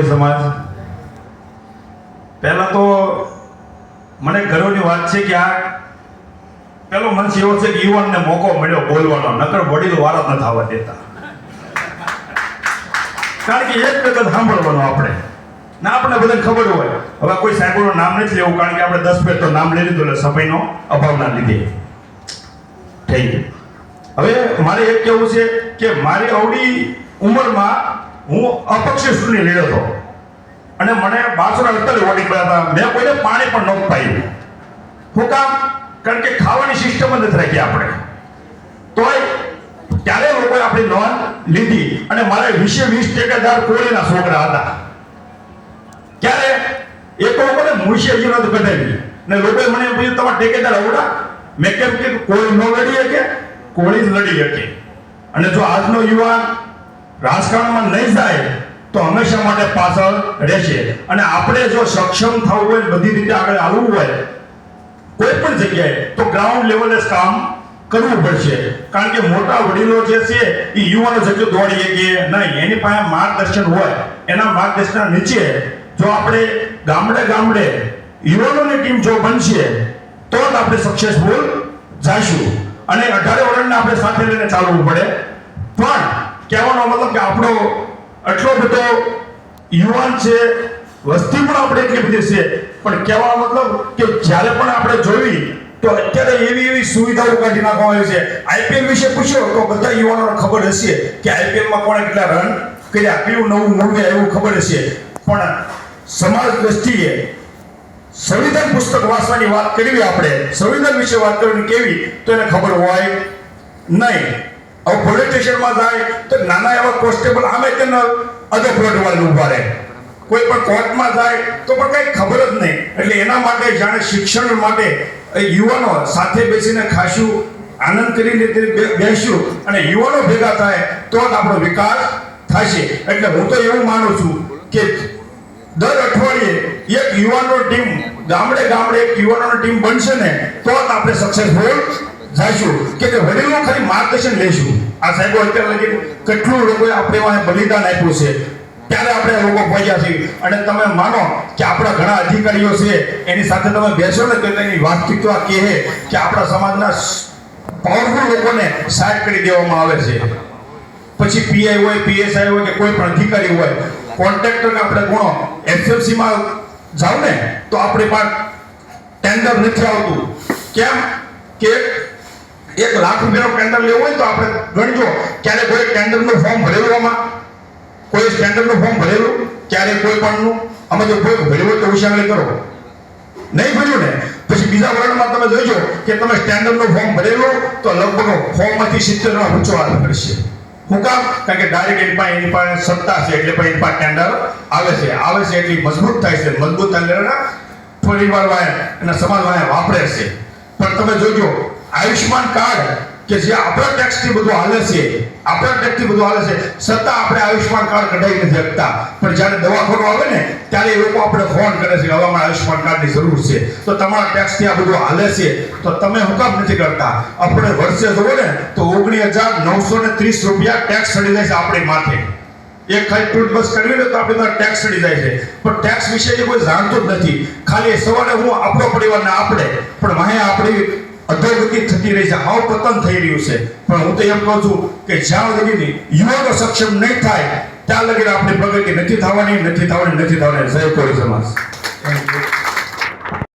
કોળી સમાજ. પહેલા તો મને ગર્વની વાત છે કે આ પેલો મનસ એવો છે કે યુવાનને મોકો મળ્યો બોલવાનો, નકર વડીલ વાળા ન થવા દેતા. કારણ કે એક વખત સાંભળવાનો આપણે. ના આપણે બધાને ખબર હોય. હવે કોઈ સાહેબોનું નામ નથી લેવું, કારણ કે આપણે દસ મિનિટ તો નામ લઈ લીધું એટલે સમયનો અભાવના લીધે. થઈ ગયું હવે મારે એક કહેવું છે કે મારી અવડી ઉંમરમાં હું અપક્ષી ચૂંટણી લડ્યો હતો. અને મને બારસો ને અડતાલીસ વોટિંગ હતા. મેં કોઈને પાણી પણ નહોતું પાયું. શું કામ? કારણ કે ખાવાની સિસ્ટમ જ નથી રાખી આપણે. તોય ત્યારે લોકોએ આપણી લોન લીધી અને મારે વીસે વીસ ટેકેદાર કોળીના છોકરા હતા. ત્યારે એક લોકોને મુશે નહોતું કઢાવી ને લોકોએ મને એમ પૂછ્યું, તમારા ટેકેદાર આવડા મેં કેમ કે કોઈ ન લડી શકે, કોળી જ લડી શકે. અને જો આજનો યુવાન રાજકારણમાં નહીં જાય તો હંમેશા માટે પાછળ રહેશે. અને આપણે જો સક્ષમ થવું હોય બધી રીતે આગળ આવવું હોય, કોઈ પણ જગ્યાએ, તો ગ્રાઉન્ડ લેવલે જ કામ કરવું પડશે. કારણ કે મોટા વડીલો જે છે, એ યુવાનો જેટલું દોડીએ કે નહીં. એની પાસે માર્ગદર્શન હોય, એના માર્ગદર્શન નીચે જો આપણે ગામડે ગામડે યુવાનોની ટીમ જો બનશે, તો જ આપણે સક્સેસફુલ જઈશું. અને અઢારે વર્ષને આપણે સાથે લઈને ચાલવું પડે. પણ કહેવાનો મતલબ કે આપણો આટલો બધો યુવાન છે, વસ્તી પણ આપણે એટલી બધી છે. પણ કહેવાનો મતલબ કે જ્યારે પણ આપણે જોઈ, તો અત્યારે એવી એવી સુવિધાઓ કાઢી નાખવામાં આવી છે. આઈપીએલ વિશે પૂછ્યો, તો બધા યુવાનોને ખબર હશે કે આઈપીએલમાં કોણે કેટલા રન કર્યા, કયું નવું મૂળવે એવું ખબર હશે. પણ સમાજ દ્રષ્ટિએ સંવિધાન પુસ્તક વાંચવાની વાત કરવી આપણે, સંવિધાન વિશે વાત કરવાની કેવી, તો એને ખબર હોય નહીં. હવે પોલીસ સ્ટેશનમાં જાય તો નાના એવા કોન્સ્ટેબલ આમે તેને અધો પ્લોટ વાળા ઊભા રહે. કોઈ પણ કોર્ટમાં જાય તો પણ કંઈ ખબર જ નહીં. એટલે એના માટે જાણે શિક્ષણ માટે યુવાનો સાથે બેસીને ખાશું આનંદ કરીને તે બે- બેસશું અને યુવાનો ભેગા થાય તો જ આપણો વિકાસ થશે. એટલે હું તો એવું માનું છું કે દર અઠવાડિયે એક યુવાનો ટીમ ગામડે ગામડે એક યુવાનોની ટીમ બનશે ને, તો જ આપણે સક્સેસફુલ જઈશું. કે વડીલો ખાલી માર્ગદર્શન લેશું આ સાહેબો અત્યારે લગી કેટલું લોકોએ આપણે વાંહે બલિદાન આપ્યું છે. ત્યારે આપણે લોકો પહોંચ્યા છીએ. અને તમે માનો કે આપણા ઘણા અધિકારીઓ છે, એની સાથે તમે બેસો ને તો એની વાસ્તવિકતા કહે કે આપણા સમાજના પાવરફુલ લોકોને સાહેબ કરી દેવામાં આવે છે. પછી પીઆઈ હોય પીએસઆઈ હોય કે કોઈ પણ અધિકારી હોય કોન્ટ્રાક્ટર આપણે ગુણો એફએફસી માં જાવ ને, તો આપણી પાસે ટેન્ડર નથી આવતું. કેમ? કે એક લાખ રૂપિયાનું ટેન્ડર લેવું હોય તો આપણે ગણજો. ક્યારે કોઈ ટેન્ડરનું ફોર્મ ભરેલું આમાં? કોઈ ટેન્ડરનું ફોર્મ ભરેલું? ક્યારે કોઈ પણનું? અમે જો કોઈ ભર્યું હોય તો ઉછાંગણી કરો. નહીં ભર્યું ને? પછી બીજા વર્ણમાં તમે જોઈજો કે તમે સ્ટેન્ડર્ડનું ફોર્મ ભરેલું તો લગભગ ફોર્મમાંથી સિત્તેર નો ઊંચો હાલ કરશે હું કામ? કારણ કે ડાયરેક્ટ એની પાસે એની પાસે સત્તા છે, એટલે પછી એની પાસે ટેન્ડર આવે છે. આવે છે એટલી મજબૂત થાય છે. મજબૂત થાય થોડી વાર વાય અને સમાજ વાય વાપરે છે. પણ તમે જોજો આયુષ્માન કાર્ડ, કે જે આપણા ટેક્સથી બધું હાલે છે, આપણા ટેક્સથી બધું હાલે છે, છતાં આપણે આયુષ્યમાન કાર્ડ કઢાવી નથી શકતા. પણ જ્યારે દવાખાનું આવે ને, ત્યારે એ લોકો આપણે ફોન કરે છે કે હવે અમારે આયુષ્માન કાર્ડની જરૂર છે. તો તમારા ટેક્સથી આ બધું હાલે છે. તો તમે હું કામ નથી કરતા? આપણે વર્ષે જોવો ને, તો ઓગણીસ હજાર નવસો ને ત્રીસ રૂપિયા ટેક્સ ચડી જાય છે આપણી માથે. એક ખાલી ટૂથબ્રશ કરવી ને તો આપણે ટેક્સ ચડી જાય છે. પણ ટેક્સ વિશે કોઈ જાણતું જ નથી. ખાલી સવારે હું આપણો પરિવાર ને આપણે પણ વાહે આપણી અધોગતિ થતી રહી છે. અવપતન પતન થઈ રહ્યું છે. પણ હું તો એમ કહું છું કે જ્યાં લગી યુવાનો સક્ષમ નહીં થાય, ત્યાં લગી આપણી પ્રગતિ નથી થવાની નથી થવાની નથી થવાની. જય કોળી સમાજ.